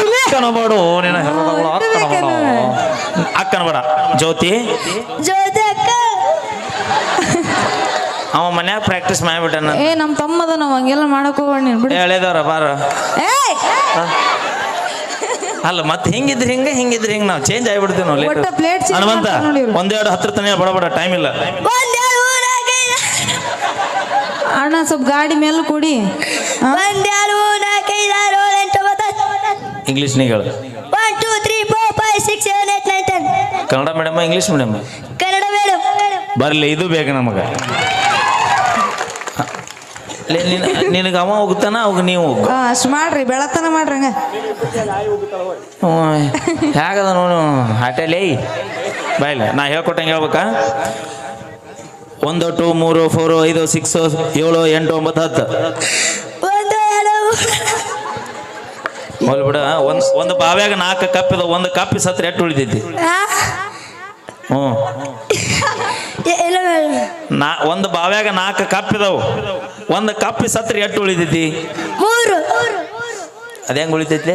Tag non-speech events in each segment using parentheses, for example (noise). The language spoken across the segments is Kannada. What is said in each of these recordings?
ಇಲ್ಲೇ. ಅಕ್ಕನ ಬಾಡು ನಿನ್ನ ಹೆರಗಳು ಅಕ್ಕನ ಬೇಡ. ಜ್ಯೋತಿ. ಅವ ಮನ್ಯಾಗ ಪ್ರಾಕ್ಟೀಸ್ ಮಾಡಿಬಿಟ್ಟಾನ. ಏ ನಮ್ಮ ತಮ್ಮದ ನಾವು ಹಂಗೆಲ್ಲ ಮಾಡಕ್ ಹೋಗ್ಬೇಡ ನೀನು ಬಿಡು. ಹೇಳಿದವ್ರ ಬಾರ. ಅಲ್ಲ ಮತ್ತೆ ಹಿಂಗಿದ್ರೆ ಹಿಂಗ ಹಿಂಗಿದ್ರೆ ಹಿಂಗ ನಾವು ಚೇಂಜ್ ಆಗಿಬಿಡ್ತೀವಿ ನಾವು ಲೇಟ್ ಒಟ್ಟ plate change ಹನುಮಂತ ಮಾಡ್ತಾರೆ ನೋಡಿ ಇವ್ರು. ಒಂದೆರಡು ಹತ್ರ ತನಕ ಬಡ ಬಡ ಟೈಮ್ ಇಲ್ಲ. ಅಣ್ಣ ಸ್ವಲ್ಪ ಗಾಡಿ ಮೇಲೆ ಕೊಡಿ. ಇಂಗ್ಲೀಷ್ನಾಗ ಹೇಳು. One two three four five six seven eight nine ten Kannada madam English madam? Kannada madam. ಬರಲಿ ಇದು ಬೇಕು ನಮಗೆ. ನಿನಗೆ ಅವ ಹೋಗ್ತಾನ ಅವಾಗ ನೀವು ಹೋಗು. ಅಷ್ಟ್ ಮಾಡ್ರಿ ಬೆಳತನ ಮಾಡ್ರಿ ಹಂಗ. ಹೇಗದ ನೋಡು ಹಾಟೆಲಿ ಬಾಯಿಲ್ಲ ನಾ ಹೇಳ್ಕೊಟ್ಟಂಗೆ ಹೇಳ್ಬೇಕಾ? ಒಂದು ಟು ಮೂರು ಫೋರು ಐದು ಸಿಕ್ಸು ಏಳು ಎಂಟು ಒಂಬತ್ತು ಹತ್ತು. ಹೋಲ್ ಬಿಡ ಒಂದು ಒಂದು ಬಾವ್ಯಾಗ ನಾಲ್ಕು ಕಪ್ಪಿದ ಒಂದು ಕಪ್ಪಿ ಸತ್ರ ಎಟ್ಟು ಉಳಿದಿದ್ದಿ? ಹ್ಞೂ. ನಾ ಒಂದು ಬಾವ್ಯಾಗ ನಾಲ್ಕು ಕಪ್ಪಿದವು ಒಂದು ಕಪ್ಪಿ ಸತ್ರ ಎಟ್ಟು ಉಳಿದಿದ್ದಿ? ಅದೇ ಹೆಂಗೆ ಉಳಿತೈತಿ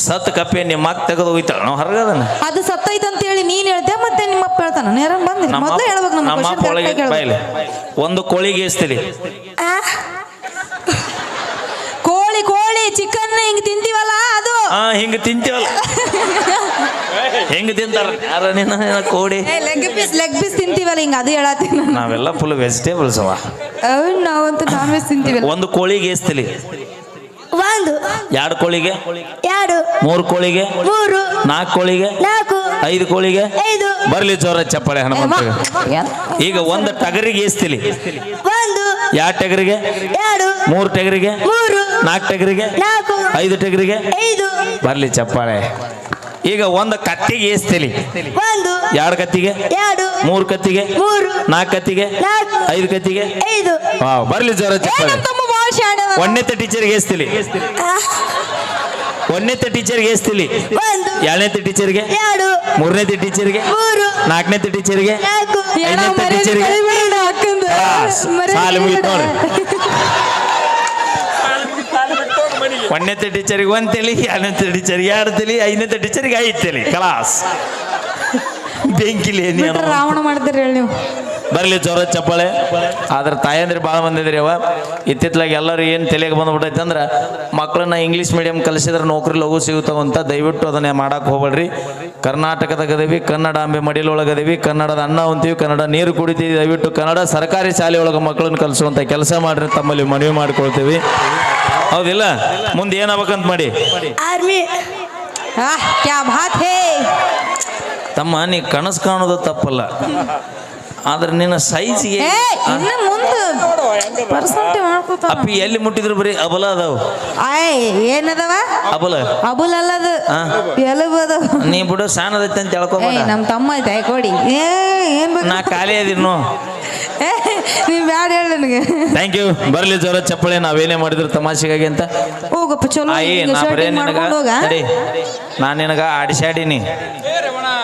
ಸತ್ ಕಪ್ಪೆ ನಿಮ್ಮ ಅಕ್ಕ ತೆಗೆದು ಹೋಯ್ತಾಳ? ನಾವು ಹೊರಗದನ ಅದು ಸತ್ತೈತೆ ಅಂತ ಹೇಳಿ ನೀನ್ ಹೇಳ್ದೆ ಮತ್ತೆ ನಿಮ್ಮ ಅಪ್ಪ ಹೇಳ್ತಾನ ನೇರ ಬಂದ್ರಿ? ಮೊದಲು ಹೇಳ್ಬೇಕು ನಮ್ಮ ನಮ್ಮ ಒಳಗೆ ಬಾಯಿಲೆ. ಒಂದು ಕೋಳಿಗೆ ಎಸ್ತೀರಿ ಆ? ಕೋಳಿ ಕೋಳಿ ಚಿಕನ್ ಹಿಂಗ್ ತಿಂತೀವಲ್ಲ ಅದು? ಹಾ ಹಿಂಗ ತಿಂತೀವಲ್ಲ. (laughs) ಹೆಂಗ್ ತಿಂತಾರ. ಯಾರ ನಿನ್ನ ಕೋಡಿ. ಲೆಗ್ ಪೀಸ್ ಲೆಗ್ ಪೀಸ್ ತಿಂತೀವಲ್ಲ ಹಿಂಗ ಅದು ಹೇಳತ್ತೀನಿ ನಾನು. ನಾವೆಲ್ಲ ಫುಲ್ ವೆಜಿಟೇಬಲ್ಸ್ ಅವ. ಅವ್ನು ನಾವಂತೂ ನಾನ್ ವೆಜ್ ತಿಂತೀವಲ್ಲ. ಒಂದು ಕೋಳಿಗೆ ಏಸ್ತಿಲಿ ಒಂದು. ಎರಡು ಕೋಳಿಗೆ? ಎರಡು. ಮೂರು ಕೋಳಿಗೆ? ಮೂರು. ನಾಲ್ಕು ಕೋಳಿಗೆ? ನಾಲ್ಕು. ಐದು ಕೋಳಿಗೆ? ಐದು. ಬರ್ಲಿ ಜೋರ ಚಪ್ಪಾಳೆ ಹನುಮಂತ ಈಗ ಒಂದು ಟಗರಿಗೆ ಎಸ್ತಿಲಿ? ಒಂದು. ಎರಡು ಟಗರಿಗೆ? ಎರಡು. ಮೂರು ಟಗರಿಗೆ? ಮೂರು. ನಾಲ್ಕು ಟಗರಿಗೆ? ನಾಲ್ಕು. ಐದು ಟಗರಿಗೆ? ಐದು. ಬರ್ಲಿ ಚಪ್ಪಾಳೆ. ಈಗ ಒಂದು ಕತ್ತಿಗೆ ಎಸ್ತಿಲಿ ಒಂದು. ಎರಡು ಕತ್ತಿಗೆ? ಎರಡು. ಮೂರು ಕತ್ತಿಗೆ? ಮೂರು. ನಾಲ್ಕು ಕತ್ತಿಗೆ? ನಾಲ್ಕು. ಐದು ಕತ್ತಿಗೆ? ಐದು. ಹಾ ಬರ್ಲಿ ಜ್ವರ ಚಪ್ಪಾಳೆ. ತಮ್ಮ ಭಾಳ ಶಾಣೆ ಅದಾನ. ಒಂದನೇ ಟೀಚರ್ಗೆ ಹೇಳ್ತೀಲಿ ಒಂದನೇತ ಒಂದನೇ ಟೀಚರ್ಗೆ ಹೇಳ್ತೀಲಿ ಒಂದು. ಎರಡನೇ ಟೀಚರ್ಗೆ ಎರಡು. ಮೂರನೇ ಟೀಚರ್ಗೆ ಮೂರು. ನಾಲ್ಕನೇ ಟೀಚರ್ಗೆ ನಾಲ್ಕು. ಏನೋ ಐದನೇ ಮರ್ಯಾದೆ ಟೀಚರ್ಗೆ. ಸಾಲು ಮುಗೀತು ಕಳಿಬೇಡ. ಒಂದನೇ ಟೀಚರಿಗೆ ಒಂದು ತಲಿ ಎರಡನೇ ಟೀಚರ್ಗೆ ಎರಡು ತಿಳಿ ಐದನೇ ಟೀಚರಿಗೆ ಐದು ತಿಳಿ ಕ್ಲಾಸ್ ಬೆಂಕಿಲಿ ರಾವಣ ಮಾಡ್ತೀರಿ. ಹೇಳಿ ನೀವು. ಬರಲಿ ಜೋರ ಚಪ್ಪಾಳೆ. ಆದ್ರೆ ತಾಯಂದ್ರೆ ಭಾಳ ಬಂದಿದ್ರಿ ಅವ. ಇತ್ತಿತ್ಲಾಗ ಎಲ್ಲರೂ ಏನು ತಲೆಗೆ ಬಂದ್ಬಿಟ್ಟೈತೆ ಅಂದ್ರೆ ಮಕ್ಕಳನ್ನ ಇಂಗ್ಲೀಷ್ ಮೀಡಿಯಂ ಕಲಿಸಿದ್ರೆ ನೌಕರಿ ಲಘು ಸಿಗುತ್ತವಂತ ದಯವಿಟ್ಟು ಅದನ್ನೇ ಮಾಡಕ್ಕೆ ಹೋಗ್ಬೇಡ್ರಿ. ಕರ್ನಾಟಕದಾಗ ಅದೀವಿ ಕನ್ನಡ ಅಂಬೆ ಮಡಿಲೊಳಗೆ ಅದೀವಿ ಕನ್ನಡದ ಅನ್ನ ಅಂತೀವಿ ಕನ್ನಡ ನೀರು ಕುಡಿತೀವಿ ದಯವಿಟ್ಟು ಕನ್ನಡ ಸರ್ಕಾರಿ ಶಾಲೆಯೊಳಗೆ ಮಕ್ಕಳನ್ನ ಕಲಿಸುವಂಥ ಕೆಲಸ ಮಾಡ್ರಿ ತಮ್ಮಲ್ಲಿ ಮನವಿ ಮಾಡ್ಕೊಳ್ತೀವಿ. ಹೌದಿಲ್ಲ? ಮುಂದೆ ಏನಾಗ್ಬೇಕಂತ ಮಾಡಿ. ಆರ್ಮಿ. ಆ, ಕ್ಯಾ ಬಾತ್ ಹೇ. ತಮ್ಮ ನೀ ಕನಸು ಕಾಣೋದು ತಪ್ಪಲ್ಲ. ಆದ್ರೆ ನಿನ್ನ ಸೈಜ್ಗೆ ಇನ್ನು ಮುಂದೆ ಪರ್ಸೆಂಟ್ ಮಾಡ್ಕೋತಾನ. ಅಪ್ಪಿ ಎಲ್ಲಿ ಮುಟ್ಟಿದ್ರು ಬರೀ ಅಬಲ ಅದಾವ. ಆಯ್ ಏನದವ? ಅಬಲ. ಅಬುಲ್ ಅಲ್ಲದು. ಎಲಬು ಅದಾವ. ನೀ ಬಿಡು ಸಣ್ಣದೈತೆ ಅಂತ ಹೇಳ್ಕೊಬೇಡ ನಮ್ಮ ತಮ್ಮ ಐತೆ ಕೊಡಿ. ಏ ಏನ್ ಬೇಕು? ನಾ ಖಾಲಿ ಅದಿನ್ನು ನೀವ್ ಬ್ಯಾಡ ಹೇಳ ನನಗೆ. ಥ್ಯಾಂಕ್ ಯು ಬರ್ಲಿ ಜೋರ ಚಪ್ಪಳೆ ನಾವೇನೇ ಮಾಡಿದ್ರು ತಮಾಷೆಗಾಗಿ ಅಂತ. ಹೋಗಪ್ಪ ಚಲೋ ಆಯಿ ನಾ ಬರೇ ನಿನಗ ನಡಿ. ನಾ ನಿನಗ ಆಡಿಸ್ಯಾಡೀನಿ.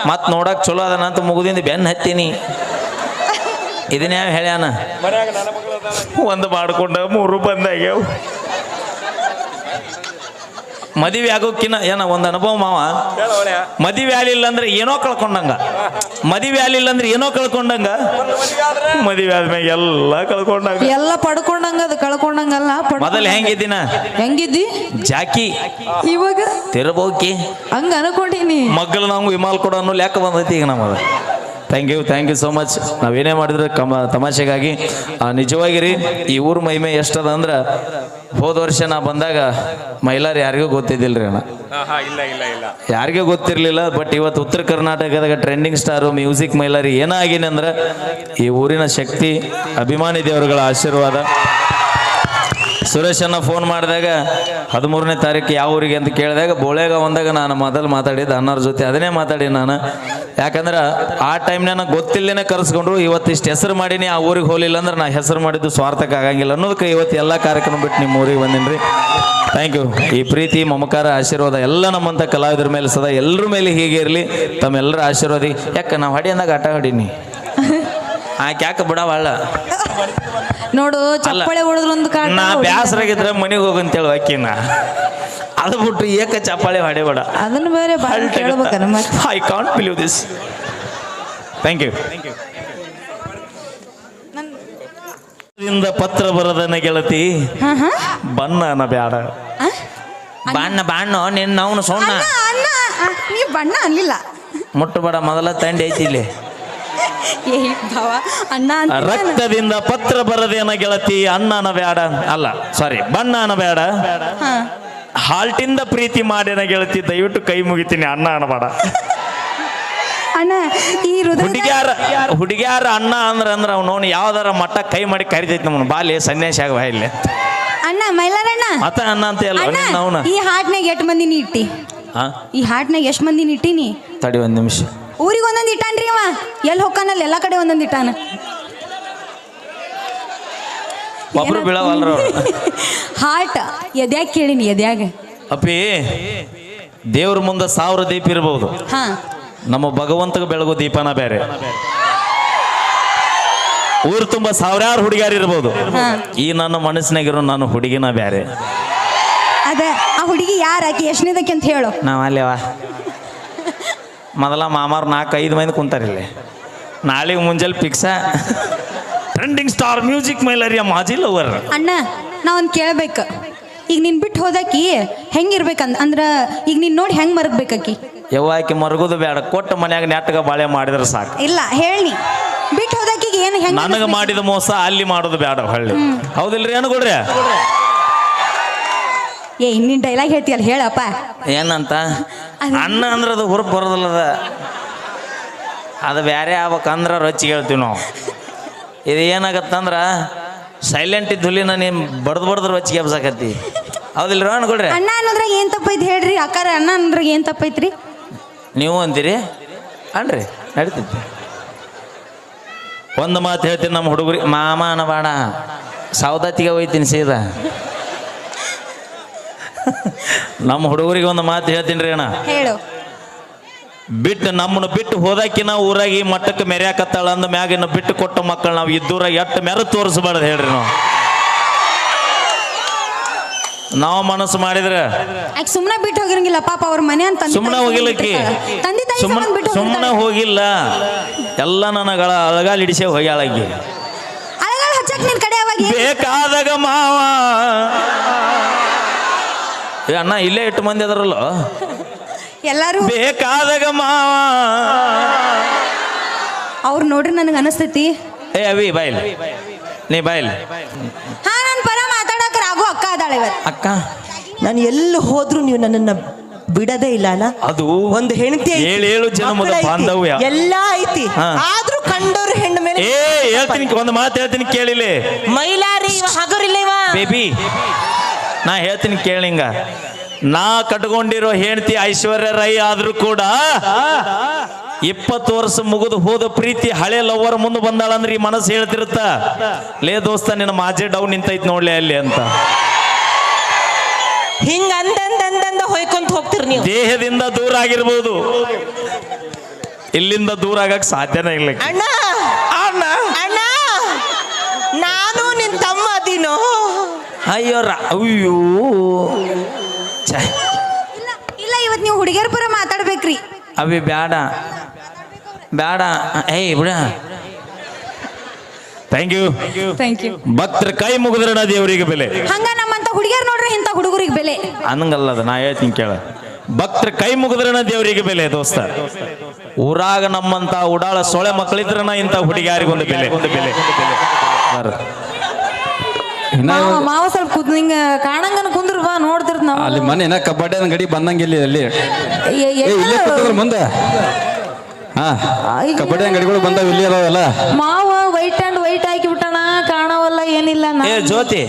ಮತ್ ನೋಡಕ್ ಚಲೋ ಅದನ್ನ ಅಂತ ಮುಗುದಿಂದ ಬೆನ್ನ ಹತ್ತೀನಿ. ಇದನ್ನ ಯಾವ ಹೇಳ್ಯಾನ? ಒಂದು ಮಾಡ್ಕೊಂಡ ಮೂರು ಬಂದಾಗ್ಯಾವ. ಮದುವೆ ಆಗೋಕಿನ್ನ ಏನ ಒಂದು ಅನುಭವ ಮಾವ? ಮದುವೆ ಆಗಲಿಲ್ಲ ಅಂದ್ರೆ ಏನೋ ಕಳ್ಕೊಂಡಂಗ. ಮದುವೆ ಆಗಲಿಲ್ಲ ಅಂದ್ರೆ ಏನೋ ಕಳ್ಕೊಂಡಂಗ. ಮದುವೆ ಆದ್ಮ್ಯಾಗ ಎಲ್ಲ ಕಳ್ಕೊಂಡಂಗ. ಎಲ್ಲ ಪಡ್ಕೊಂಡಂಗ ಅದು ಕಳ್ಕೊಂಡಂಗಲ್ಲ ಅಲ್ಲ ಮೊದಲು ಹೆಂಗಿದ್ದೀನ? ಹೆಂಗಿದ್ದಿ? ಜಾಕಿ. ಇವಾಗ? ತಿರ್ಬೋಕಿ. ಹಂಗ ಅನ್ಕೊಂಡಿನಿ. ಮಗ್ಗಲ್ ನಾವು ವಿಮಾಲ್ ಕೊಡೋ ಅನ್ನೋ ಲೆಕ್ಕ ಬಂದೈತಿ ಈಗ ನಮ್ಮದು. Thank you thank you so much ನಾವೇನೇ ಮಾಡಿದ್ರೆ ಕಮ ತಮಾಷೆಗಾಗಿ. ನಿಜವಾಗಿರಿ ಈ ಊರು ಮಹಿಮೆ ಎಷ್ಟದ ಅಂದ್ರೆ ಹೋದ ವರ್ಷ ನಾ ಬಂದಾಗ ಮಹಿಳಾರು ಯಾರಿಗೂ ಗೊತ್ತಿದ್ದಿಲ್ರಿ ಅಣ್ಣ. ಯಾರಿಗೂ ಗೊತ್ತಿರಲಿಲ್ಲ ಬಟ್ ಇವತ್ತು ಉತ್ತರ ಕರ್ನಾಟಕದಾಗ ಟ್ರೆಂಡಿಂಗ್ ಸ್ಟಾರು ಮ್ಯೂಸಿಕ್ ಮಹಿಳಾರಿ ಏನಾಗಿನ ಅಂದ್ರೆ ಈ ಊರಿನ ಶಕ್ತಿ ಅಭಿಮಾನಿ ದೇವರುಗಳ ಆಶೀರ್ವಾದ. ಸುರೇಶನ್ನ ಫೋನ್ ಮಾಡಿದಾಗ, ಹದಿಮೂರನೇ ತಾರೀಕು ಯಾವ ಊರಿಗೆ ಅಂತ ಕೇಳಿದಾಗ, ಬೋಳೆಗ ಒಂದಾಗ ನಾನು ಮೊದಲು ಮಾತಾಡಿದ್ದು ಅನ್ನೋರ ಜೊತೆ, ಅದನ್ನೇ ಮಾತಾಡಿ ನಾನು. ಯಾಕಂದ್ರೆ ಆ ಟೈಮ್ನ ನನಗೆ ಗೊತ್ತಿಲ್ಲೇ ಕರೆಸ್ಕೊಂಡ್ರು, ಇವತ್ತು ಇಷ್ಟು ಹೆಸರು ಮಾಡೀನಿ, ಆ ಊರಿಗೆ ಹೋಗಲಿಲ್ಲ ಅಂದ್ರೆ ನಾ ಹೆಸರು ಮಾಡಿದ್ದು ಸ್ವಾರ್ಥಕ್ಕೆ ಆಗಂಗಿಲ್ಲ ಅನ್ನೋದಕ್ಕೆ ಇವತ್ತು ಎಲ್ಲ ಕಾರ್ಯಕ್ರಮ ಬಿಟ್ಟು ನಿಮ್ಮ ಊರಿಗೆ ಬಂದೀನಿ ರೀ ಥ್ಯಾಂಕ್ ಯು ಈ ಪ್ರೀತಿ, ಮಮಕಾರ, ಆಶೀರ್ವಾದ ಎಲ್ಲ ನಮ್ಮಂಥ ಕಲಾವಿದರ ಮೇಲೆ ಸದಾ ಎಲ್ಲರ ಮೇಲೆ ಹೀಗೆ ಇರಲಿ. ತಮ್ಮೆಲ್ಲರ ಆಶೀರ್ವಾದಿ. ಯಾಕೆ, ನಾವು ಹಾಡಿ ಅಂದಾಗ ಆಟ ಹೊಡೀನಿ. ಆಕೆ ಯಾಕೆ ಬಿಡವಲ್ಲ ನೋಡು ಚಪ್ಪಳೆ ಹೊಡೆದ್ರು ಒಂದು ಕಾಟ ನಾ ಬ್ಯಾಸರಾಗಿದ್ರೆ ಮನೆಗೆ ಹೋಗಂತೇಳು ಅಕ್ಕಿನ. ಅದು ಬಿಟ್ಟು ಏಕ ಚಪ್ಪಾಳೆ ಹೊಡೆಬೇಡ ಅದನ್ನ ಬೇರೆ I can't believe this thank you ಇಂದ ಪತ್ರ ಬರದನ ಗೆಳತಿ ಹಾ ಹಾ. ಬಣ್ಣ ಅನ್ನ ಬ್ಯಾಡ ಬಣ್ಣ ಬಣ್ಣ ನಿನ್ನ ಅವನು ಸೊಣ್ಣ. ಅಣ್ಣ ನೀ ಬಣ್ಣ ಅನ್ಲಿಲ್ಲ. ಮುಟ್ಟಬೇಡ ಮೊದಲ ತಂಡಿ ಐತಿ ಇಲ್ಲಿ. ಏ ಭಾವ ಅಣ್ಣ ಅಂತ ರಕ್ತದಿಂದ ಪತ್ರ ಬರದೇನ ಗೆಳತಿ ಅಣ್ಣನ ಬೇಡ ಅಲ್ಲ ಸಾರಿ ಬಣ್ಣನ ಬೇಡ ಹಾ. ಹಾಲ್ಟಿಂದ ಪ್ರೀತಿ ಮಾಡಿನ ಗೆಳತಿ ದಯವಿಟ್ಟು ಕೈ ಮುಗಿತೀನಿ ಅಣ್ಣ ಅನ್ನಬೇಡ ಅಣ್ಣ ಈ ಹೃದಯ ಹುಡುಗ್ಯಾರ ಹುಡುಗ್ಯಾರ ಅಣ್ಣ ಅಂದ್ರ ಅಂದ್ರ ಅವ್ನು ಯಾವ್ದಾರ ಮಟ್ಟ ಕೈ ಮಾಡಿ ಕರಿತೈತಿ ನಮ್ಮ ಬಾಲಿ ಸನ್ಯಾಸಿ ಆಗ ಇಲ್ಲಿ ಅಣ್ಣ ಮೈಲಾರಣ್ಣ. ಮತ ಅಣ್ಣ ಅಂತ ಅಲ್ಲ ಅಣ್ಣ ಅವನ ಈ ಹಾಟ್ನಾಗ ಎಷ್ಟು ಮಂದಿನ ಇಟ್ಟಿ? ಹಾ? ಈ ಹಾಟ್ನಾಗ ಎಷ್ಟು ಮಂದಿನ ಇಟ್ಟಿನಿ? ತಡಿ ಒಂದ್ ನಿಮಿಷ. ಊರಿಗೆ ಒಂದೊಂದು ಇಟ್ಟಾನ್ರಿ ಅವ. ಎಲ್ಲಿ ಹೊಕ್ಕಾನಲ್ಲಿ ಎಲ್ಲ ಕಡೆ ಒಂದೊಂದು ಇಟ್ಟಾನ. ಒಬ್ರು ಬೀಳವಲ್ರ ಹಾಟ್ ಎದ್ಯಾಗ ಕೇಳಿನಿ ಎದ್ಯಾಗ? ಅಪ್ಪಿ ದೇವ್ರ ಮುಂದೆ ಸಾವಿರ ದೀಪ ಇರಬಹುದು ಹಾ. ನಮ್ಮ ಭಗವಂತಗ ಬೆಳಗು ದೀಪನ ಬೇರೆ. ಊರು ತುಂಬ ಸಾವಿರಾರು ಹುಡುಗಿಯರು ಇರ್ಬೋದು. ಈ ನನ್ನ ಮನಸ್ಸಿನಾಗಿರೋ ನಾನು ಹುಡುಗಿನ ಬೇರೆ. ಅದೇ ಆ ಹುಡುಗಿ ಯಾರಾಕಿ ಎಷ್ಟನೇದಕ್ಕೆ ಅಂತ ಹೇಳು. ನಾವ್ ಅಲ್ಲೇವ? ಮೊದಲ ಮಾಮಾರು ನಾಲ್ಕು ಐದು ಮಂದಿ ಕುಂತಾರಿಲ್ಲಿ ನಾಳೆಗೆ ಮುಂಜಾನೆ ಪಿಕ್ಸ ಟ್ರೆಂಡಿಂಗ್ ಸ್ಟಾರ್ ಮ್ಯೂಸಿಕ್ ಮೈಲರಿಯ ಮಾಜಿ ಲವರ್ ಅಣ್ಣ ನಾ ಒಂದು ಕೇಳ್ಬೇಕು. ಈಗ ನಿನ್ ಬಿಟ್ಟು ಹೋದಾಕಿ ಹೆಂಗಿರ್ಬೇಕಂದ್ ಅಂದ್ರ ಈಗ ನೀನ್ ನೋಡಿ ಹೆಂಗ್ ಮರಗ್ಬೇಕಿ ಯವ್ವ ಮರಗುದು ಮರಗೋದು ಬೇಡ ಕೊಟ್ಟ ಮನ್ಯಾಗ ನೆಟ್ಟಗ ಬಾಳೆ ಮಾಡಿದ್ರೆ ಸಾಕು. ಇಲ್ಲ ಹೇಳಿ ಬಿಟ್ಟು ಹೋದಾಕಿ ಏನು ಹೆಂಗ್ ನನಗೆ ಮಾಡಿದ ಮೋಸ ಅಲ್ಲಿ ಮಾಡೋದು ಬೇಡ ಹಳ್ಳಿ. ಹೌದಿಲ್ರಿ ಏನು ಕೊಡ್ರಿ ಏ ಇನ್ನಿನ್ ಡೈಲಾಗ್ ಹೇಳ್ತೀಯಲ್ಲ ಹೇಳಪ್ಪ. ಏನಂತ? ಅಣ್ಣ ಅಂದ್ರೆ ಅದು ಹುರುಪ್ ಬರೋದಿಲ್ಲದ? ಅದು ಬೇರೆ ಆಗ್ಬೇಕಂದ್ರೆ ರೊಚ್ಚಿ ಹೇಳ್ತೀವಿ ನಾವು. ಇದು ಏನಾಗತ್ತಂದ್ರ ಸೈಲೆಂಟ್ ಇದ್ದ ಹುಲಿನ ನೀನು ಬಡ್ದು ಬಡ್ದು ರೊಚ್ಚಿಗೆ ಹಬ್ಸಾಕತ್ತಿ ಹೌದಿಲ್ರಿ ಅನ್ಕೊಳ್ರಿ ಅಣ್ಣ ಅನ್ನೋದ್ರಾಗ ಏನ್ ತಪ್ಪೈತಿ ಹೇಳ್ರಿ? ಅಕ್ಕಾರ ಅಣ್ಣ ಅನ್ನೋದ್ರಾಗ ಏನ್ ತಪ್ಪೈತ್ರಿ? ನೀವು ಅಂತೀರಿ? ಅನ್ರಿ ನಡೀತೈತಿ. ಒಂದು ಮಾತು ಹೇಳ್ತೀನಿ ನಮ್ಮ ಹುಡುಗರಿ. ಮಾಮ ಬಾಣ ಸೌದತ್ತಿಗೆ ಹೋಯ್ತೀನಿ ಸೀದಾ. ನಮ್ಮ ಹುಡುಗರಿಗೆ ಒಂದು ಮಾತು ಹೇಳ್ತೀನಿ ರೀ ಅಣ್ಣ. ಹೇಳು. ಬಿಟ್ಟು ನಮ್ಮನ್ನು ಬಿಟ್ಟು ಹೋದಾಕಿನ ಊರಾಗಿ ಈ ಮಟ್ಟಕ್ಕೆ ಮೆರೆಯಾಕತ್ತಾಳ ಅಂದ ಮ್ಯಾಗ ಇನ್ನು ಬಿಟ್ಟು ಕೊಟ್ಟ ಮಕ್ಕಳು ನಾವು ಇದ್ದೂರ ಎಟ್ಟು ಮೆರ ತೋರಿಸ್ಬಾರ್ದು ಹೇಳ್ರಿ ನಾವು. ನಾವು ಮನಸ್ಸು ಮಾಡಿದ್ರೆ ಸುಮ್ಮನೆ ಬಿಟ್ಟು ಹೋಗಿರಂಗಿಲ್ಲ ಪಾಪ ಅವ್ರ ಮನೆ ಅಂತ ಸುಮ್ಮನೆ ಹೋಗಿಲ್ಲಕ್ಕಿ ಸುಮ್ಮನೆ ಸುಮ್ಮನೆ ಹೋಗಿಲ್ಲ ಎಲ್ಲ ನನಗಳ ಅಳಗಾಲ್ ಹಿಡಿಸೇ ಹೋಗ್ಯಾಳಾಗಿ ಬೇಕಾದಾಗ ಮಾವ. ಏ ಅಣ್ಣ ಇಲ್ಲೇ ಇಟ್ಟು ಮಂದಿ ಅದರಲ್ಲ. ಎಲ್ಲಾರು ಬೇಕಾದಾಗ ಮಾವ. ಅವ್ರು ನೋಡ್ರಿ ನನಗೆ ಅನಸ್ತೈತಿ. ಏ ಅವಿ ಬಾಯ್ಲಿ. ನೀ ಬಾಯ್ಲಿ. ಹಾ ನಾನು ಪರ ಮಾತಾಡಕ್ ರಾಗು ಅಕ್ಕ ಅದಾಳೆ ಇವತ್ತು ಅಕ್ಕ? ನಾನು ಎಲ್ಲಿ ಹೋದ್ರು ನೀವು ನನ್ನನ್ನ ಬಿಡದೇ ಇಲ್ಲ ಅಲ್ಲ ಅದು ಒಂದು ಹೆಂಡತಿ ಐತಿ, ಏಳು ಏಳು ಮೊದಲ ಐತಿ, ಬಾಂಧವ್ಯ. ಎಲ್ಲ ಐತಿ. ಹಾ. ಆದ್ರೂ ಕಂಡೋರು ಹೆಣ್ಣು ಮೇಲೆ ಏ ಹೇಳ್ತೀನಿ ಒಂದು ಮಾತು ಹೇಳ್ತೀನಿ ಕೇಳಿಲಿ. ಮೈಲಾರಿ ಇವ ಹಗರಿಲ್ಲ ಇವ. ಬೇಬಿ. ನಾ ಹೇಳ್ತೀನಿ ಕೇಳಿಂಗ ನಾ ಕಟ್ಕೊಂಡಿರೋ ಹೆಂಡತಿ ಐಶ್ವರ್ಯ ರೈ ಆದ್ರೂ ಕೂಡ ಇಪ್ಪತ್ತು ವರ್ಷ ಮುಗಿದು ಹೋದ ಪ್ರೀತಿ ಹಳೆ ಲವರ್ ಮುಂದೆ ಬಂದಾಳಂದ್ರೆ ಈ ಮನಸ್ಸು ಹೇಳ್ತಿರುತ್ತ. ಲೇ ದೋಸ್ತ ನಿನ್ನ ಮಾಜೆ ಡೌನ್ ನಿಂತೈತಿ ನೋಡ್ಲಿ ಅಲ್ಲಿ ಅಂತ. ಹಿಂಗ ಅಂದಂದಂದಂದ ಹೊಯ್ಕೊಂತ ಹೋಗ್ತಿರ್ ನೀವು. ದೇಹದಿಂದ ದೂರ ಆಗಿರ್ಬೋದು. ಇಲ್ಲಿಂದ ದೂರ ಆಗಕ್ ಸಾಧ್ಯನೇ ಇಲ್ಲ ಅಣ್ಣ ನಾನು ನಿನ್ ತಮ್ಮ ಅದೀನೋ ಅಯ್ಯೋ ರಾ ಅಯ್ಯೋ. ಛೆ, ಇಲ್ಲ ಇಲ್ಲ ಇವತ್ತು ನೀವು ಹುಡುಗಿಯರ ಪರ ಮಾತಾಡ್ಬೇಕ್ರಿ. ಅವಿ ಬ್ಯಾಡ. ಬ್ಯಾಡ. ಏಯ್ ಬಿಡ. ಥ್ಯಾಂಕ್ ಯು ಥ್ಯಾಂಕ್ ಯು ಭತ್ರ ಕೈ ಮುಗಿದ್ರಣ ದೇವರಿಗೆ ಬೆಲೆ. ಹಂಗ ನಮ್ಮಂತ ಹುಡುಗಿಯರ್ ನೋಡ್ರಿ ಇಂಥ ಹುಡುಗರಿಗೆ ಬೆಲೆ. ಅನ್ನಂಗಲ್ಲದ ನಾ ಹೇಳ್ತೀನಿ ಕೇಳ. ಭಕ್ತರ ಕೈ ಮುಗಿದ್ರಣ ದೇವರಿಗೆ ಬೆಲೆ ದೋಸ್ತ. ಊರಾಗ ನಮ್ಮಂತ ಉಡಾಳ ಸೊಳೆ ಮಕ್ಕಳಿದ್ರನ ಇಂಥ ಹುಡುಗಿಯಾರಿಗೊಂದು ಬೆಲೆ. ಒಂದು ಬೆಲೆ. ಬರ್ರಿ. ಮಾವ ಮಾವ ಸ್ವಲ್ಪ ಕೂತ್ ನಿಂಗ ಕಾಣಂಗನ ಕುಂದ್ರ ಬಾ ನೋಡ್ತಿರ್ತ ನಾವು. ಅಲ್ಲಿ ಮನೆ ಏನ ಕಬಡ್ಡಿ ಅದ್ ಗಡಿ ಬಂದಂಗಿಲ್ಲ ಅಲ್ಲಿ. ಏ ಎ- ಇಲ್ಲೇ ಕೂತದ್ರ ಮುಂದೆ. ಹಾ ಕಬಡ್ಡಿ ಅಂಗಡಿಗಳು ಬಂದಾವ ಇಲ್ಲಿ ಅದಾವಲ್ಲ ಮಾವ ವೈಟ್ ಅಂಡ್ ವೈಟ್ ಹಾಕಿ ಬಿಟ್ಟಣ ಕಾಣವಲ್ಲ ಏನಿಲ್ಲ ನಾ ಏ ಜ್ಯೋತಿ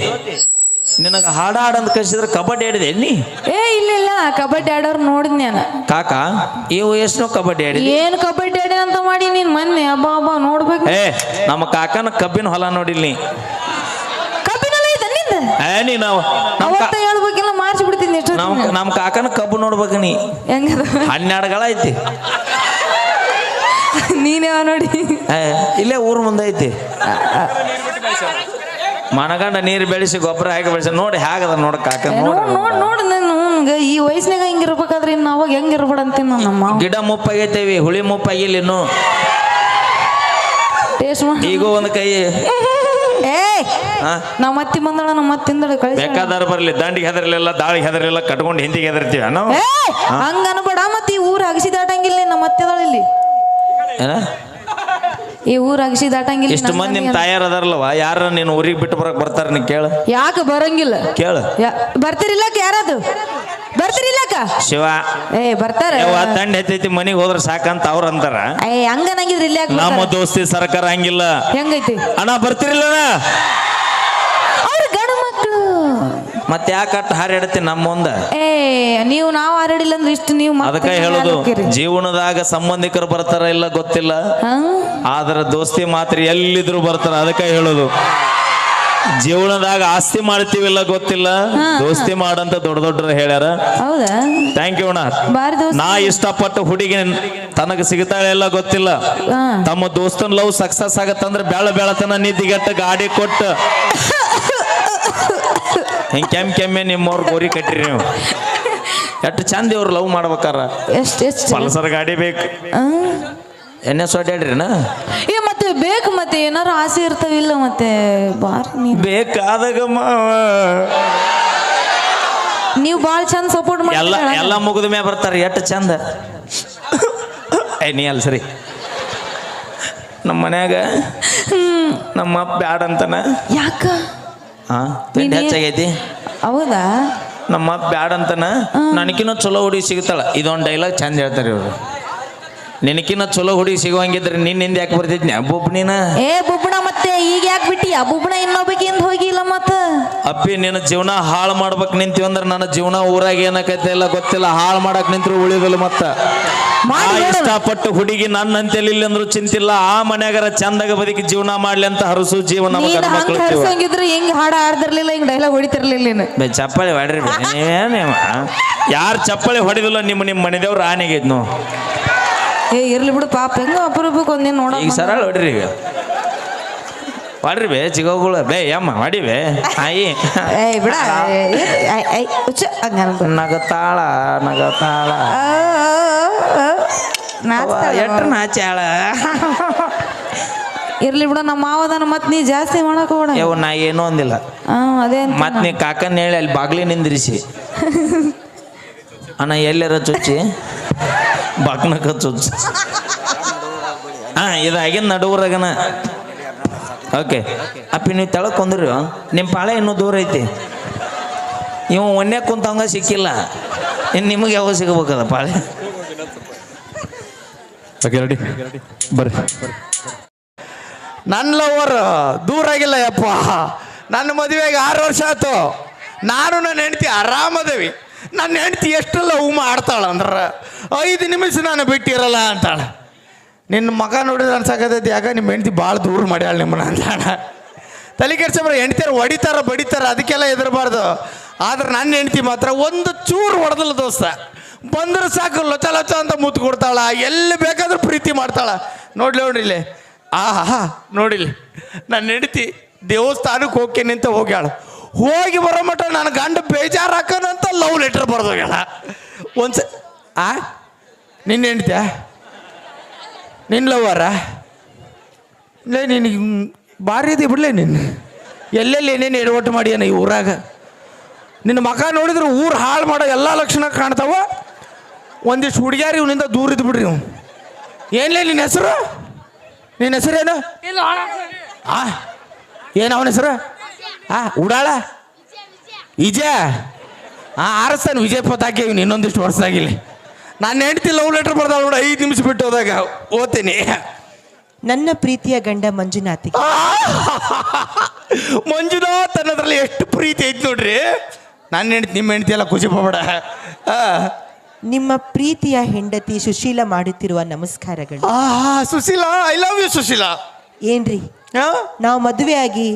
ನಿನಗ ಹಾಡ ಹಾಡಂತ ಕಳಿಸಿದ್ರೆ ಕಬಡ್ಡಿ ಆಡಿದೆ ನೀ ಏ ಇಲ್ಲ ಇಲ್ಲ ಕಬಡ್ಡಿ ಆಡೋರ್ ನೋಡಿದ್ ನಾನು ಕಾಕ ಈ ವಯಸ್ಸು ಕಬಡ್ಡಿ ಆಡಿ ಏನ್ ಕಬಡ್ಡಿ ಆಡಿ ಅಂತ ಮಾಡಿ ನೀನ್ ಮೊನ್ನೆ ಅಬ್ಬಾ ಅಬ್ಬಾ ನೋಡ್ಬೇಕು. ಏ ನಮ್ಮ ಕಾಕನ ಕಬ್ಬಿನ ಹೊಲ ನೋಡಿಲ್ ನೀ. ನೀ ನಾವು ಅವತ್ತ ಹೇಳ್ಬೇಕಿಲ್ಲ ಮಾರ್ಚ್ ಬಿಡ್ತೀನಿ ನಮ್ಮ ಕಾಕನ ಕಬ್ಬು ನೋಡ್ಬೇಕು ನೀ. ಹೆಂಗದ? ಹನ್ನೆರಡುಗಳ ಐತಿ. ಯಾವ ನೋಡಿ. ಏ, ಇಲ್ಲೇ ಊರ್ ಮುಂದೆ ಐತಿ. ಮನಗಂಡ ನೀರು ಬೆಳೆಸಿ ಗೊಬ್ಬರ ಹಾಕಿ ಬೆಳೆಸಿ ನೋಡಿ ಹೇಗದ ನೋಡ ಕಾಕ ನೋಡ್ ನೋಡಿ ನೋಡ್ ನೋಡ್ ನನ್ಗೆ ಈ ವಯಸ್ಸಿನಾಗ ಹಿಂಗಿರ್ಬೇಕಾದ್ರೆ ಇನ್ನು ಅವಾಗ ಹೆಂಗಿರ್ಬೇಡ ಅಂತೀನಿ ನಾನು ನಮ್ಮ ಗಿಡ ಮುಪ್ಪಾಗೈತೇವಿ ಹುಳಿ ಮುಪ್ಪಾಗಿಲ್ಲ ಇನ್ನು. ಟೇಸ್ಟ್ ಮಾಡಿ. ಈಗ ಒಂದು ಕೈ. ನಮ್ಮ ಅತ್ತಿ ಬಂದಳ ನಮ್ಮ ಅತ್ತಿ ತಿಂದಳ ಕಳಿಸಿ ಬೇಕಾದಾರ ಬರ್ಲಿ ದಂಡಿಗೆ ಹೆದರ್ಲಿಲ್ಲ ದಾಳಿಗೆ ಹೆದರ್ಲಿಲ್ಲ ಕಟ್ಕೊಂಡು ಹಿಂದಿಗೆ ಹೆದರ್ತೀವಿ ನಾವು? ಹಂಗ ಅನ್ಬೇಡ ಮತ್ತೆ ಈ ಊರ್ ಅಗಸಿ ದಾಟಂಗಿಲ್ಲ ನಮ್ಮ ಅತ್ತೆ ಅದಾಳ ಇಲ್ಲಿ. ಏನ? ಈ ಊರ್ ಅಗಸಿ ದಾಟಂಗಿಲ್ಲ ಇಷ್ಟು ಮಂದಿ ನಿಮ್ ತಾಯಾರ ಅದಾರಲ್ವ ಯಾರ ನೀನು ಊರಿಗೆ ಬಿಟ್ಟು ಬರಕ್ ಬರ್ತಾರ ನೀ ಕೇಳು. ಯಾಕೆ ಬರಂಗಿಲ್ಲ? ಕೇಳು. ಯಾ ಬರ್ತಿರಿಲ್ಲಕ್ಕ ಯಾರದು? ಬರ್ತಿರಿಲ್ಲಕ್ಕ ಶಿವ. ಏ ಬರ್ತಾರ. ಯವ್ವ ತಂಡ ಹೆಚ್ಚೈತಿ ಮನಿಗೆ ಹೋದ್ರ ಸಾಕಂತ ಅವ್ರ ಅಂತಾರ. ಏ ಹಂಗ ನಂಗಿದ್ರಿ ಇಲ್ಲಿ ಯಾಕೆ ನಮ್ಮ ದೋಸ್ತಿ ಸರ್ಕಾರ ಹಂಗಿಲ್ಲ. ಹೆಂಗೈತಿ? ಅಣ್ಣ ಬರ್ತಿರ್ಲಿಲ್ಲ ಮತ್ತೆ ಯಾಕಟ್ ಹಾರಾಡತಿ ನಮ್ಮ ಮುಂದೆ? ಏ ನೀವು ನಾವು ಹಾರಾಡಿಲ್ಲ ಅಂದ್ರೆ ಇಷ್ಟು ನೀವು ಅದಕ್ಕೆ ಹೇಳುದು ಜೀವನದಾಗ ಸಂಬಂಧಿಕರು ಬರ್ತಾರ ಇಲ್ಲ ಗೊತ್ತಿಲ್ಲ? ಆದ್ರೆ ದೋಸ್ತಿ ಮಾತ್ರ ಎಲ್ಲಿದ್ರು ಬರ್ತಾರ ಅದಕ್ಕೆ ಹೇಳೋದು. ಜೀವನದಾಗ ಆಸ್ತಿ ಮಾಡ್ತೀವಿಲ್ಲ ಗೊತ್ತಿಲ್ಲ? ದೋಸ್ತಿ ಮಾಡಂತ ದೊಡ್ಡ ದೊಡ್ಡರು ಹೇಳ್ಯಾರ. ಹೌದಾ? ಥ್ಯಾಂಕ್ ಯು ಅಣ್ಣ. ನಾ ಇಷ್ಟಪಟ್ಟು ಹುಡುಗಿ ತನಗ ಸಿಗ್ತಾಳೆ ಎಲ್ಲ ಗೊತ್ತಿಲ್ಲ? ತಮ್ಮ ದೋಸ್ತನ್ ಲವ್ ಸಕ್ಸಸ್ ಆಗತ್ತಂದ್ರೆ ಬೆಳ ಬೆಳತನ ನಿದ್ದಿಗೆಟ್ಟ ಗಾಡಿ ಕೊಟ್ಟ. (laughs) ಹಿಂಗ್ ಕೆಮ್ಮ ಕೆಮ್ಮೆ ನಿಮ್ಮವ್ರ ಗೋರಿ ಕಟ್ಟಿರಿ ನೀವು? ಎಷ್ಟು ಚಂದ ಇವ್ರು ಲವ್ ಮಾಡ್ಬೇಕಾರ? ಎಷ್ಟು ಎಷ್ಟು ಪಲ್ಸರ್ ಗಾಡಿ ಬೇಕು? ಎಣ್ಣೆ ಸೊಡ್ಯಾಡ್ರಿನ ಏ ಮತ್ತೆ ಬೇಕು ಮತ್ತೆ ಏನಾರು ಆಸೆ ಇರ್ತಾವಿಲ್ಲ ಮತ್ತೆ? ಬಾರ್ ಬೇಕಾದಾಗ ನೀವು ಭಾಳ ಚಂದ ಸಪೋರ್ಟ್ ಎಲ್ಲ ಮಾಡಿ ಎಲ್ಲ ಮುಗಿದ ಮೇಲೆ ಬರ್ತಾರೆ ಎಷ್ಟು ಚಂದ? ಏ ನೀ ಅಲ್ಲ ಸರಿ. ನಮ್ಮ ಮನ್ಯಾಗ ನಮ್ಮ ಬ್ಯಾಡ ಅಂತನ ಯಾಕ? ಹಾ? ತಿಂಡಿ ನೀನೇ- ಹೆಚ್ಚಾಗೈತಿ? ಹೌದಾ? ನಮ್ಮ ಬ್ಯಾಡ ಅಂತನ ನನಕಿನ್ನ ಚಲೋ ಹುಡುಗಿ ಸಿಗುತ್ತಲ್ಲ ಇದೊಂದು ಡೈಲಾಗ್ ಚಂದ ಹೇಳ್ತಾರೆ ಇವರು. ನಿನಕಿನ್ನ ಚಲೋ ಹುಡಿ ಸಿಗುವಂಗಿದ್ರೆ ನಿನ್ನಿಂದ ಯಾಕೆ ಬರ್ತಿದ್ನಿ? ಅಬ್ಬುಬ್ನಿನ ನೀನ? ಏ ಬುಬ್ಬಣ ಮತ್ತೆ ಈಗ ಯಾಕೆ ಬಿಟ್ಟಿ? ಆ ಬುಬ್ಬಣ ಇನ್ನೊಬ್ಬಕಿಂದ ಹೋಗಿಲ್ಲ ಮತ್ತ. ಅಪ್ಪಿ ನಿನ್ನ ಜೀವನ ಹಾಳು ಮಾಡ್ಬೇಕು ನಿಂತೀವಿ ಅಂದ್ರೆ ನನ್ನ ಜೀವನ ಊರಾಗ ಏನಕೈತೆ ಇಲ್ಲ ಗೊತ್ತಿಲ್ಲ. ಹಾಳು ಮಾಡಕ್ ನಿಂತ್ರು ಉಳಿದಿಲ್ಲ ಮತ್ತ. ಇಷ್ಟಪಟ್ಟು ಹುಡುಗಿ ನನ್ನಂತೆಲಿ ಇಲ್ಲ ಅಂದ್ರು ಚಿಂತಿಲ್ಲ. ಆ ಮನ್ಯಾಗರ ಚಂದಾಗ ಬದುಕಿ ಜೀವನ ಮಾಡ್ಲಿ ಅಂತ ಹರಸು ಜೀವನ ನೀನ್ ಗಂಡ್ ಹಂಗ ಹಾಡ ಆಡ್ತಿರ್ಲಿಲ್ಲ ಹಿಂಗ್ ಡೈಲಾಗ್ ಹೊಡಿತಿರ್ಲಿಲ್ಲ ನೀನು? ಚಪ್ಪಾಳಿ ಹೊಡ್ರಿ ನೀವೇನೇವ ಯಾರು ಚಪ್ಪಾಳಿ ಹೊಡೆದಿಲ್ಲ ನಿಮ್ಮ ನಿಮ್ಮ ಮನೆದೇವ್ರು ಆನೆಗಿದ್ನು ಏ ಇರ್ಲಿ ಬಿಡು ಪಾಪ. ಹೆಂಗ ಅಪರೂಪಕ್ಕೆ ಒಂದಿನ ನೋಡ ಈಗ ಸರಳ ಹೊಡ್ರಿ ಈಗ. ಮಾಡ್ರಿ ಬೇ ಚಿಗೋಗಳು. ಬೇ ಯಮ್ಮ ಮಾಡಿವೆ ಬೇ. ಆಯಿ. ಏ ಬಿಡ. ಏ, ಏ, ಹಂಗ್. ನಗತಾಳ ನಗತಾಳ. ಆ, ಆ, ಆ, ನಾಚ್ತಾಳ ಎಟ್ರ. ನಾಚಾಳ ಇರ್ಲಿ ಬಿಡ ನಮ್ಮ ಮಾವದನ ಮತ್ ನೀ ಜಾಸ್ತಿ ಮಾಡಕ್ ಯವ್ ನಾ ಏನೂ ಅಂದಿಲ್ಲ. ಅದೇ ಅಂತ ಮತ್ ನೀ ಕಾಕನ್ ಹೇಳಿ ಅಲ್ಲಿ ಬಾಗ್ಲಿ ನಿಂದ್ರಿಸಿ. ಅಣ್ಣ ಎಲ್ಲಾರ ಚುಚ್ಚಿ? ಬಾಗ್ನಕ ಹಾಂ ಹಾ ಇದಾಗಿನ ನಡುವರಾಗನ. ಓಕೆ. ಅಪ್ಪಿ ನೀವು ತೆಳಕ್ ಕೊಂದ್ರಿ. ನಿಮ್ಮ ಪಾಳೆ ಇನ್ನೂ ದೂರ ಐತಿ. ಇವ ಒನ್ನೆ ಕುಂತವಂಗ ಸಿಕ್ಕಿಲ್ಲ. ಇನ್ನು ನಿಮಗೆ ಯಾವಾಗ ಸಿಗಬೇಕದ ಪಾಳೆ? ಓಕೆ ರೆಡಿ ಬರ್ರಿ. ನನ್ನ ಲವರ್ ದೂರ ಆಗಿಲ್ಲ ಯಪ್ಪ. ನನ್ನ ಮದುವೆಗೆ ಆರು ವರ್ಷ ಆಯ್ತು. ನಾನು ನನ್ನ ಹೆಂಡತಿ ಆರಾಮದೇವಿ. ನನ್ನ ಹೆಂಡತಿ ಎಷ್ಟೆಲ್ಲ ಲವ್ ಮಾಡ್ತಾಳೆ ಅಂದ್ರೆ, ಐದು ನಿಮಿಷ ನಾನು ಬಿಟ್ಟಿರಲ್ಲ ಅಂತಾಳೆ. ನಿನ್ನ ಮಗ ನೋಡಿದ್ರೆ ಅನ್ಸಾಕತೈತಿ, ಯಾಕೆ ನಿಮ್ಮ ಹೆಂಡತಿ ಭಾಳ ದೂರ ಮಾಡ್ಯಾಳ ನಿಮ್ಮನ್ನ ಅಂತಾಳ. ತಲೆ ಕೆಡ್ಸಬ್ರ ಹೆಂಡ್ತಿಯರು ಹೊಡಿತಾರ, ಬಡಿತಾರ, ಅದಕ್ಕೆಲ್ಲ ಹೆದರಬಾರ್ದು. ಆದ್ರೆ ನನ್ನ ಹೆಂಡತಿ ಮಾತ್ರ ಒಂದು ಚೂರು ಹೊಡೆದಲ್ಲ ದೋಸ್ತ. ಬಂದ್ರೆ ಸಾಕು ಲೊಚ ಲೊಚ ಅಂತ ಮುತ್ತು ಕೊಡ್ತಾಳ. ಎಲ್ಲಿ ಬೇಕಾದ್ರೂ ಪ್ರೀತಿ ಮಾಡ್ತಾಳ. ನೋಡ್ಲಿ ನೋಡ್ರಿಲ್ಲಿ ಆಹಾ, ನೋಡಿಲಿ. ನನ್ನ ಹೆಂಡತಿ ದೇವಸ್ಥಾನಕ್ಕೆ ಹೋಗ್ತೇನೆ ಅಂತ ಹೋಗ್ಯಾಳ. ಹೋಗಿ ಬರೋ ಮಟ್ಟ ನನ್ನ ಗಂಡ ಬೇಜಾರು ಹಾಕೋಣಂತ ಲವ್ ಲೆಟರ್ ಬರ್ದೋಗ್ಯಾಳ ಒಂದ್ಸ ಆ? ನಿನ್ನ ಹೆಂಡ್ತಿಯಾ ನಿನ್ನ ಲವ್ವರ ಲೇ ನಿನಗೆ ಭಾರಿ ಇದೆ ಬಿಡ್ಲೇ ನಿನ್ನ ಎಲ್ಲೆಲ್ಲಿ ಏನೇನು ಎಡವಟ್ಟು ಮಾಡ್ಯಾನ ಈ ಊರಾಗ? ನಿನ್ನ ಮಗ ನೋಡಿದ್ರೆ ಊರು ಹಾಳು ಮಾಡೋ ಎಲ್ಲ ಲಕ್ಷಣ ಕಾಣ್ತಾವ. ಒಂದಿಷ್ಟು ಹುಡುಗ್ಯಾರ ಇವನಿಂದ ದೂರ ಇದ್ದು ಬಿಡ್ರಿ ಇವ್ ಏನ್ಲೇ ನಿನ್ನ ಹೆಸರು? ನಿನ್ನ ಹೆಸರೇನು? ಆ? ಏನು ಅವನ ಹೆಸರು? ಆ ಉಡಾಳ? ವಿಜಯ ಆ ಆರಸ್ತಾನೆ ವಿಜಯ್ ಪತಾಕೆ ಇವ್ನು ಇನ್ನೊಂದಿಷ್ಟು ವರ್ಷದಾಗಿಲ್ಲಿ ನಾನು ಹೆಂಡ್ತಿ ಲವ್ ಲೆಟರ್ ಬರ್ದಾಳ ನೋಡಿ ಐದು ನಿಮಿಷ ಬಿಟ್ಟು ಹೋದಾಗ ಓದ್ತೀನಿ. ನನ್ನ ಪ್ರೀತಿಯ ಗಂಡ ಮಂಜುನಾಥಿಗೆ ಮಂಜುನಾಥ್ ಅನ್ನೋದ್ರಲ್ಲಿ ಎಷ್ಟು ಪ್ರೀತಿ ಐತಿ ನೋಡ್ರಿ. ನಾನು ಹೆಂಡ್ತಿ ನಿಮ್ಮ ಹೆಂಡ್ತಿ ಎಲ್ಲ ಖುಷಿ ಪಡ ನಿಮ್ಮ ಪ್ರೀತಿಯ ಹೆಂಡತಿ ಸುಶೀಲ ಮಾಡುತ್ತಿರುವ ನಮಸ್ಕಾರಗಳು. Sushila I love you Sushila. ಏನ್ರಿ? ನಾವು ನಾವು ಮದುವೆಯಾಗಿ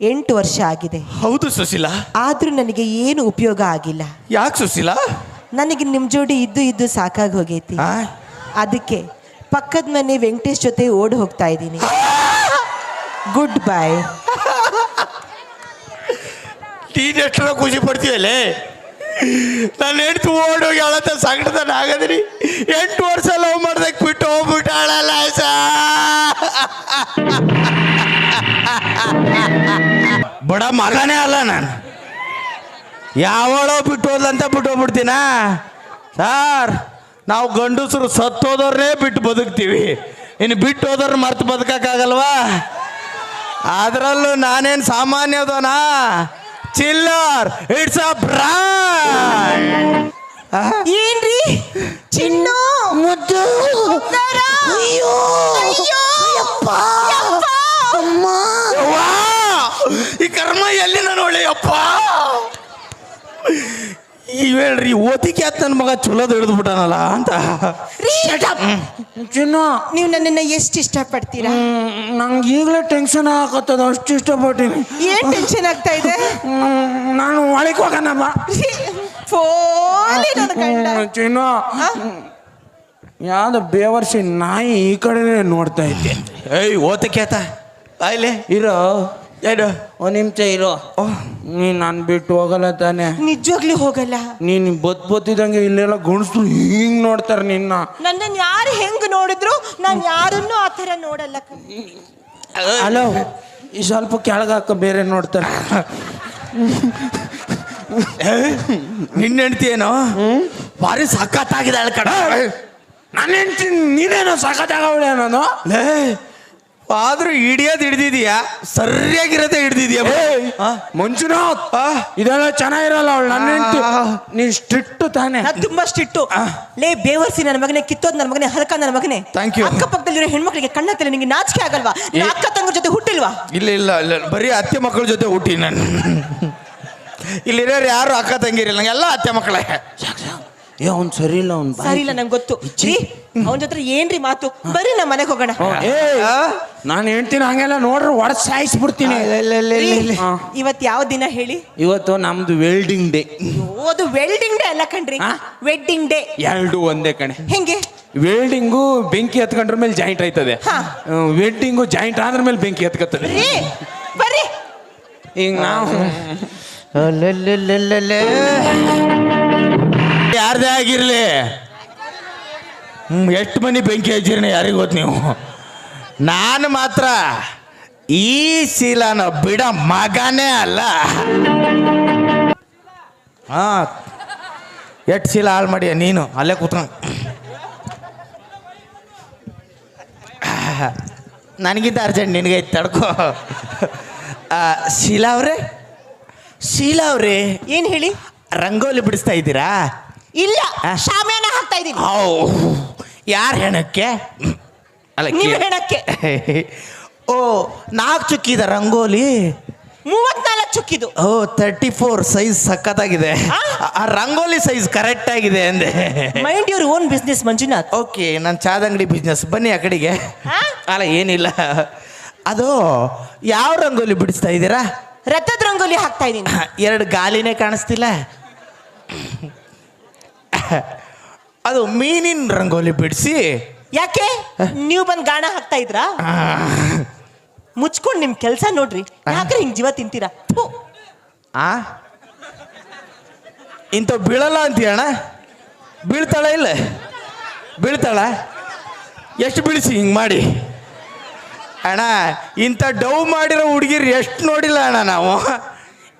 ಎಂಟು ವರ್ಷ ಆಗಿದೆ. ಹೌದು ಸುಶೀಲಾ. ಆದ್ರೂ ನನಗೆ ಏನು ಉಪಯೋಗ ಆಗಿಲ್ಲ. ಯಾಕೆ ಸುಶೀಲಾ? ನನಗೆ ನಿಮ್ಮ ಜೋಡಿ ಇದ್ದು ಇದ್ದು ಸಾಕಾಗಿ ಹೋಗೈತಿ. ಆ? ಅದಕ್ಕೆ ಪಕ್ಕದ ಮನೆ ವೆಂಕಟೇಶ್ ಜೊತೆ ಓಡಿ ಹೋಗ್ತಾ ಇದ್ದೀನಿ. ಗುಡ್ ಬೈ ನೀನ್ ಎಷ್ಟರ ಖುಷಿ ಪಡ್ತೀವಲ್ಲೇ ನಾನು ಹೆಂಡ್ತಿ ಓಡೋಗಿ ಅಳತ ಸಂಕಟದ ಆಗದ್ರಿ ಎಂಟು ವರ್ಷ ಲವ್ ಮಾಡ್ದಕ್ಕೆ ಬಿಟ್ಟು ಹೋಗ್ಬಿಟ್ಟಾಳಲ್ಲ ಸಾ ಬಡ ಮಗನೇ ಅಲ್ಲ ನಾನು. ಯಾವಳೋ ಬಿಟ್ಟು ಹೋದ್ಲಂತ ಬಿಟ್ಟು ಹೋಗ್ಬಿಡ್ತೀನ? ಸಾರ್ ನಾವು ಗಂಡಸರು ಸತ್ತೋದವ್ರನ್ನೇ ಬಿಟ್ಟು ಬದುಕ್ತೀವಿ. ಇನ್ನು ಬಿಟ್ಟು ಹೋದವ್ರು ಮರ್ತು ಬದುಕಕ್ಕಾಗಲ್ವಾ? ಅದರಲ್ಲೂ ನಾನೇನು ಸಾಮಾನ್ಯದೋನಾ ಚಿಲ್ಲರ್ ಇಟ್ಸ್ ಅ ಬ್ರಾಂಡ್ ಏನ್ರಿ? ಚಿನ್ನ? ಮುದ್ದು? ಅಯ್ಯೋ! ಈ ಕರ್ಮ ಎಲ್ಲಿ ನಾನು ಒಳ್ಳೆಯಪ್ಪ? ಇವೇಳ್ರಿ ಹೇಳ್ರಿ ಓದಿಕೆ ಆತ ನನ್ನ ಮಗ ಚಲೋದು ಹಿಡಿದು ಬಿಟ್ಟಾನಲ್ಲ ಅಂತ. ಚಿನ್ನು. ನೀವು ನನ್ನನ್ನ ಎಷ್ಟು ಇಷ್ಟಪಡ್ತೀರಾ? ನಂಗೆ ಈಗಲೇ ಟೆನ್ಷನ್ ಆಗತ್ತದ ಅಷ್ಟು ಇಷ್ಟಪಟ್ಟಿನಿ. ಏನ್ ಟೆನ್ಷನ್ ಆಗ್ತಾ ಇದೆ? ನಾನು ಒಳಗೆ ಹೋಗೋಣ ಬಾ ಫೋನ್ ನನ್ನ ಗಂಡ. ಹ್ಮ್, ಚಿನ್ನು. ಯಾವ್ದು ಬೇವರ್ಸಿ ನಾಯಿ ಈ ಕಡೆನೇ ನೋಡ್ತಾ ಇದ್ದೆ. ಏಯ್ ಓದಕ್ಕೆ ಆತ? ಆಯ್ಲೆ ಇರೋ ಏನು ಒಂದ್ ನಿಮಿಷ ಇರೋ ನೀನ್ ನಾನು ಬಿಟ್ಟು ಹೋಗಲ್ಲ ತಾನೆ. ನಿಜವಾಗ್ಲೂ ಹೋಗಲ್ಲ? ನೀನ್ ಬತ್ ಬತ್ತಿದಂಗೆ ಇಲ್ಲೆಲ್ಲ ಗುಣಿಸ್ತು ಹಿಂಗ್ ನೋಡ್ತಾರೆ ನಿನ್ನ. ನನ್ನ ಯಾರು ಹೆಂಗ್ ನೋಡಿದ್ರು ನಾನು ಯಾರನ್ನು ಆ ಥರ ನೋಡಲ್ಲ. ಹಲೋ ಈ ಸ್ವಲ್ಪ ಕೆಳಗಾಕ ಬೇರೆ ನೋಡ್ತಾರೆ. ನಿನ್ನ ಹೆಂಡತಿ ಏನೋ? ಭಾರಿ ಆಗಿದೆ ಕಡ ನನ್ನ ಹೆಂಡ್ತಿ ನೀನೇನೋ ಸಖತ್ತಾಗವಳೆ ನಾನು? ಲೇ ಆದ್ರೂ ಹಿಡಿಯೋದು ಹಿಡ್ದಿದ್ಯಾ? ಸರಿಯಾಗಿರೋದೇ ಹಿಡ್ದಿದ್ಯಾ? ಮಂಜುನಾಥ್ ಇದೆಲ್ಲ ಚೆನ್ನಾಗಿರಲ್ಲ ಅವಳು? ನನ್ನ ನೀನ್ ನೀ ಸ್ಟ್ರಿಕ್ಟ್ ತಾನೆ. ನಾನ್ ತುಂಬಾ ಸ್ಟ್ರಿಕ್ಟ್. ಲೇ ಬೇವರ್ಸಿ ನನ್ನ ಮಗನೇ ಕಿತ್ತೋದ್ ನನ್ನ ಮಗನೇ ಹಲ್ಕ ನನ್ನ ಮಗನೇ. Thank ಯು ಅಕ್ಕಪಕ್ಕದಲ್ಲಿರೋ ಹೆಣ್ಮಕ್ಳಿಗೆ ಕಣ್ಣತ್ತಲ್ಲ ನಿಂಗೆ ನಾಚಿಕೆ ಆಗಲ್ವಾ? ನಿನ್ನ ಅಕ್ಕ ತಂಗ ಜೊತೆ ಹುಟ್ಟಿಲ್ವಾ? ಇಲ್ಲ ಇಲ್ಲ ಇಲ್ಲ. ಬರೀ ಅತ್ತೆ ಮಕ್ಕಳ ಜೊತೆ ಹುಟ್ಟಿ ನಾನು. ಇಲ್ಲಿರೋರು ಯಾರು ಅಕ್ಕ ತಂಗಿರಿಲ್ಲ? ಎಲ್ಲ ಅತ್ತೆ ಮಕ್ಕಳೇ. ಏ ಅವ್ನು ಸರಿ ಇಲ್ಲ ಅವ್ನು ಸರಿ ಇಲ್ಲ ನಂಗೆ ಗೊತ್ತು. ರೀ ಅವನ ಜೊತೆ ಏನ್ರಿ ಮಾತು? ಬರ್ರಿ ನಮ್ಮ ಮನೆಗೆ ಹೋಗೋಣ. ಏ ನಾನು ಹೇಳ್ತೀನಿ ಹಂಗೆಲ್ಲ ನೋಡ್ರಿ ಒಡ ಸಾಯಿಸ್ಬಿಡ್ತೀನಿ. ಇವತ್ತು ಇವತ್ ಯಾವ ದಿನ ಹೇಳಿ? ಇವತ್ತು ನಮ್ದು ವೆಲ್ಡಿಂಗ್ ಡೇ. ಓದು ವೆಲ್ಡಿಂಗ್ ಡೇ ಅಲ್ಲ ಕಣ್ರಿ? Wedding day. ಎರಡು ಒಂದೇ ಕಣೆ. ಹೆಂಗೆ? ವೆಲ್ಡಿಂಗು ಬೆಂಕಿ ಹತ್ಕೊಂಡ್ರ ಮೇಲೆ ಜಾಯಿಂಟ್ ಆಯ್ತದೆ. ವೆಡ್ಡಿಂಗು ಜಾಯಿಂಟ್ ಆದ್ರ ಮೇಲೆ ಬೆಂಕಿ ಹತ್ಕತ್ತದೆ ಬರ್ರಿ. ಈಗ ನಾವು ಯಾರ್ದೇ ಆಗಿರಲಿ. ಎಷ್ಟು ಮನಿ ಬೆಂಕಿ ಹಚ್ಚಿರಿ ಯಾರಿಗೆ ಗೊತ್ತು ನೀವು? ನಾನು ಮಾತ್ರ ಈ ಶೀಲನ ಬಿಡ ಮಗನೇ ಅಲ್ಲ. ಹಾ ಎಷ್ಟು ಶೀಲ ಹಾಳು ಮಾಡಿ ನೀನು? ಅಲ್ಲೇ ಕೂತ್ಕೊಂಡು ನನಗಿಂತ ಅರ್ಜೆಂಟ್ ನಿನಗೆ ತಡ್ಕೋ. ಆ, ಶೀಲಾ ಅವ್ರೆ? ಶೀಲಾ ಅವ್ರೆ ಏನು ಹೇಳಿ? ರಂಗೋಲಿ ಬಿಡಿಸ್ತಾ ಇದ್ದೀರಾ? ಇಲ್ಲ? ಶಾಮಿಯಾನ ಹಾಕ್ತಾ ಇದೀನಿ ಯಾರ ಹೆಣಕ್ಕೆ? ಅಲ್ಲ ನಿಮ್ಮ ಹೆಣಕ್ಕೆ. ಓ ನಾಲ್ಕು ಚುಕ್ಕಿದ ರಂಗೋಲಿ? ಮೂವತ್ನಾಲ್ಕು ಚುಕ್ಕಿದು. ಓ ತರ್ಟಿ ಫೋರ್ ಸೈಜ್ ಸಖತ್ತಾಗಿದೆ. ಆ? ಆ ರಂಗೋಲಿ ಸೈಜ್ ಕರೆಕ್ಟ್ ಆಗಿದೆ ಅಂದೆ. Mind your own business Manjunath. Okay ನಾನು ಚಾದ ಅಂಗಡಿ ಬಿಸ್ನೆಸ್ ಬನ್ನಿ ಆ ಕಡೆಗೆ? ಅಲ್ಲ ಏನಿಲ್ಲ. ಅದು ಯಾವ ರಂಗೋಲಿ ಬಿಡಿಸ್ತಾ ಇದ್ದೀರಾ? ರಥದ ರಂಗೋಲಿ ಹಾಕ್ತಾ ಇದ್ದೀನಿ. ಎರಡು ಗಾಲಿನೇ ಕಾಣಿಸ್ತಿಲ್ಲ. ಅದು ಮೀನಿನ ರಂಗೋಲಿ ಬಿಡಿಸಿ. ಯಾಕೆ? ನೀವು ಬಂದು ಗಾಣ ಹಾಕ್ತಾ ಇದ್ರಾ? ಮುಚ್ಕೊಂಡು ನಿಮ್ ಕೆಲಸ ನೋಡ್ರಿ. ಯಾಕ್ರೆ ಹಿಂಗ್ ಜೀವ ತಿಂತೀರಾ? ಥು. ಆ? ಇಂಥ ಬೀಳಲ್ಲ ಅಂತೀಯಣ್ಣ ಬೀಳ್ತಾಳ ಇಲ್ಲ? ಬೀಳ್ತಾಳ? ಎಷ್ಟು ಬೀಳಿಸಿ ಹಿಂಗೆ ಮಾಡಿ? ಅಣ್ಣ ಇಂಥ ಡವ್ ಮಾಡಿರೋ ಹುಡುಗಿರು ಎಷ್ಟು ನೋಡಿಲ್ಲ ಅಣ್ಣ ನಾವು.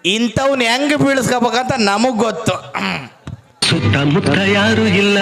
ಇಂಥವ್ನ ಹೆಂಗೆ ಬೀಳಿಸ್ಕೋಬೇಕಂತ ನಮಗೆ ಗೊತ್ತು. ಸುತ್ತ ಮುತ್ತ ಯಾರು ಇಲ್ಲ